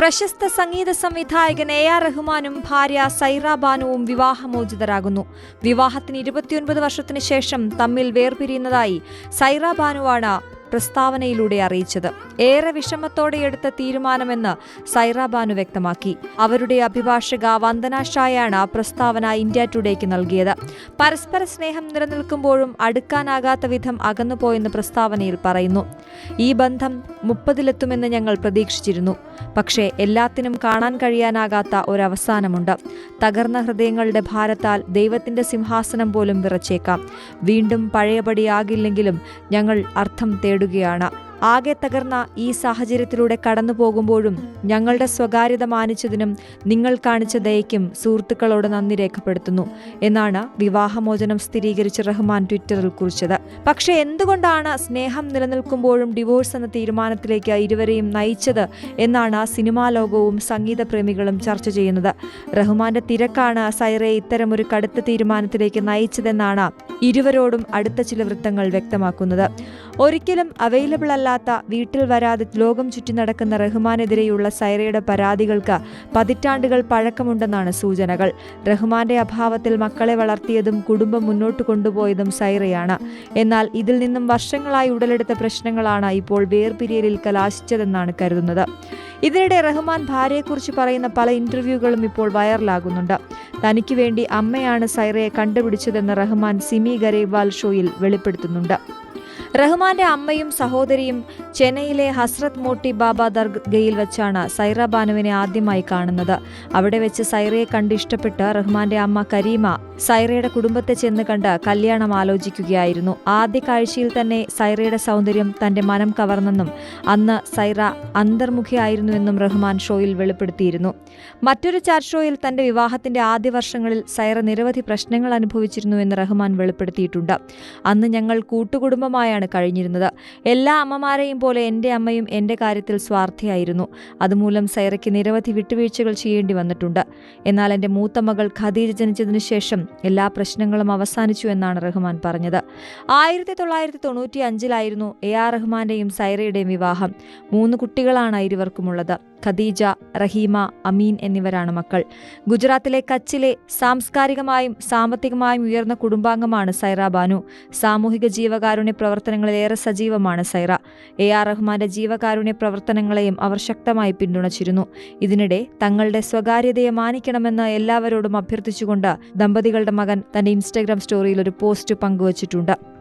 പ്രശസ്ത സംഗീത സംവിധായകൻ A R റഹ്മാനും ഭാര്യ സൈറ ബാനുവും വിവാഹമോചിതരാകുന്നു. വിവാഹത്തിന് ഇരുപത്തിയൊൻപത് വർഷത്തിന് ശേഷം തമ്മിൽ വേർപിരിയുന്നതായി സൈറ ബാനുവാണ് പ്രസ്താവനയിലൂടെ അറിയിച്ചത്. ഏറെ വിഷമത്തോടെ എടുത്ത തീരുമാനമെന്ന് സൈറ ബാനു വ്യക്തമാക്കി. അവരുടെ അഭിഭാഷക വന്ദന ഷായാണ് പ്രസ്താവന ഇന്ത്യ ടുഡേക്ക് നൽകിയത്. പരസ്പര സ്നേഹം നിലനിൽക്കുമ്പോഴും അടുക്കാനാകാത്ത വിധം അകന്നുപോയെന്ന് പ്രസ്താവനയിൽ പറയുന്നു. ഈ ബന്ധം മുപ്പതിലെത്തുമെന്ന് ഞങ്ങൾ പ്രതീക്ഷിച്ചിരുന്നു. പക്ഷേ എല്ലാത്തിനും കാണാൻ കഴിയാനാകാത്ത ഒരവസാനമുണ്ട്. തകർന്ന ഹൃദയങ്ങളുടെ ഭാരത്താൽ ദൈവത്തിന്റെ സിംഹാസനം പോലും വിറച്ചേക്കാം. വീണ്ടും പഴയപടിയാകില്ലെങ്കിലും ഞങ്ങൾ അർത്ഥം തേടുകയാണ്. ആകെ തകർന്ന ഈ സാഹചര്യത്തിലൂടെ കടന്നു പോകുമ്പോഴും ഞങ്ങളുടെ സ്വകാര്യത മാനിച്ചതിനും നിങ്ങൾ കാണിച്ച ദയയ്ക്കും സുഹൃത്തുക്കളോട് നന്ദി രേഖപ്പെടുത്തുന്നു എന്നാണ് വിവാഹമോചനം സ്ഥിരീകരിച്ച് റഹ്മാൻ ട്വിറ്ററിൽ കുറിച്ചത്. പക്ഷേ എന്തുകൊണ്ടാണ് സ്നേഹം നിലനിൽക്കുമ്പോഴും ഡിവോഴ്സ് എന്ന തീരുമാനത്തിലേക്ക് ഇരുവരെയും നയിച്ചത് എന്നാണ് സിനിമാ ലോകവും സംഗീത പ്രേമികളും ചർച്ച ചെയ്യുന്നത്. റഹ്മാന്റെ തിരക്കാണ് സൈറയെ ഇത്തരമൊരു കടുത്ത തീരുമാനത്തിലേക്ക് നയിച്ചതെന്നാണ് ഇരുവരോടും അടുത്ത ചില വൃത്തങ്ങൾ വ്യക്തമാക്കുന്നത്. ഒരിക്കലും അവൈലബിൾ അല്ലാത്ത വീട്ടിൽ വരാതെ ലോകം ചുറ്റി നടക്കുന്ന റഹ്മാനെതിരെയുള്ള സൈറയുടെ പരാതികൾക്ക് പതിറ്റാണ്ടുകൾ പഴക്കമുണ്ടെന്നാണ് സൂചനകൾ. റഹ്മാന്റെ അഭാവത്തിൽ മക്കളെ വളർത്തിയതും കുടുംബം മുന്നോട്ട് കൊണ്ടുപോയതും സൈറയാണ്. എന്നാൽ ഇതിൽ നിന്നും വർഷങ്ങളായി ഉടലെടുത്ത പ്രശ്നങ്ങളാണ് ഇപ്പോൾ വേർപിരിയലിൽ കലാശിച്ചതെന്നാണ് കരുതുന്നത്. ഇതിനിടെ റഹ്മാൻ ഭാര്യയെക്കുറിച്ച് പറയുന്ന പല ഇന്റർവ്യൂകളും ഇപ്പോൾ വൈറലാകുന്നുണ്ട്. തനിക്ക് വേണ്ടി അമ്മയാണ് സൈറയെ കണ്ടുപിടിച്ചതെന്ന് റഹ്മാൻ സിമി ഗരേവാൾ ഷോയിൽ വെളിപ്പെടുത്തുന്നുണ്ട്. റഹ്മാന്റെ അമ്മയും സഹോദരിയും ചെന്നൈയിലെ ഹസ്രത് മോട്ടി ബാബ ദർഗയിൽ വെച്ചാണ് സൈറ ബാനുവിനെ ആദ്യമായി കാണുന്നത്. അവിടെ വെച്ച് സൈറയെ കണ്ട് ഇഷ്ടപ്പെട്ട് റഹ്മാന്റെ അമ്മ കരീമ സൈറയുടെ കുടുംബത്തെ ചെന്ന് കണ്ട് കല്യാണം ആലോചിക്കുകയായിരുന്നു. ആദ്യ കാഴ്ചയിൽ തന്നെ സൈറയുടെ സൗന്ദര്യം തന്റെ മനം കവർന്നെന്നും അന്ന് സൈറ അന്തർമുഖിയായിരുന്നുവെന്നും റഹ്മാൻ ഷോയിൽ വെളിപ്പെടുത്തിയിരുന്നു. മറ്റൊരു ചാറ്റ് ഷോയിൽ തന്റെ വിവാഹത്തിന്റെ ആദ്യ വർഷങ്ങളിൽ സൈറ നിരവധി പ്രശ്നങ്ങൾ അനുഭവിച്ചിരുന്നുവെന്ന് റഹ്മാൻ വെളിപ്പെടുത്തിയിട്ടുണ്ട്. അന്ന് ഞങ്ങൾ കൂട്ടുകുടുംബമായാണ് കഴിഞ്ഞിരുന്നത്. എല്ലാ അമ്മമാരെയും പോലെ എന്റെ അമ്മയും എന്റെ കാര്യത്തിൽ സ്വാർത്ഥയായിരുന്നു. അതുമൂലം സൈറയ്ക്ക് നിരവധി വിട്ടുവീഴ്ചകൾ ചെയ്യേണ്ടി വന്നിട്ടുണ്ട്. എന്നാൽ എന്റെ മൂത്ത മകൾ ഖദീജ ജനിച്ചതിനു ശേഷം എല്ലാ പ്രശ്നങ്ങളും അവസാനിച്ചു എന്നാണ് റഹ്മാൻ പറഞ്ഞത്. ആയിരത്തി തൊള്ളായിരത്തി തൊണ്ണൂറ്റി അഞ്ചിലായിരുന്നു എ ആർ റഹ്മാന്റെയും സൈറയുടെയും വിവാഹം. മൂന്ന് കുട്ടികളാണ് ഇരുവർക്കുമുള്ളത്. ഖദീജ റഹീമ അമീൻ എന്നിവരാണ് മക്കൾ. ഗുജറാത്തിലെ കച്ചിലെ സാംസ്കാരികമായും സാമ്പത്തികമായും ഉയർന്ന കുടുംബാംഗമാണ് സൈറ ബാനു. സാമൂഹിക ജീവകാരുണ്യ പ്രവർത്തനങ്ങളിൽ ഏറെ സജീവമാണ് സൈറ. എ ആർ റഹ്മാന്റെ ജീവകാരുണ്യ പ്രവർത്തനങ്ങളെയും അവർ ശക്തമായി പിന്തുണച്ചിരുന്നു. ഇതിനിടെ തങ്ങളുടെ സ്വകാര്യതയെ മാനിക്കണമെന്ന് എല്ലാവരോടും അഭ്യർത്ഥിച്ചുകൊണ്ട് ദമ്പതികളുടെ മകൻ തന്റെ ഇൻസ്റ്റഗ്രാം സ്റ്റോറിയിൽ ഒരു പോസ്റ്റ് പങ്കുവച്ചിട്ടുണ്ട്.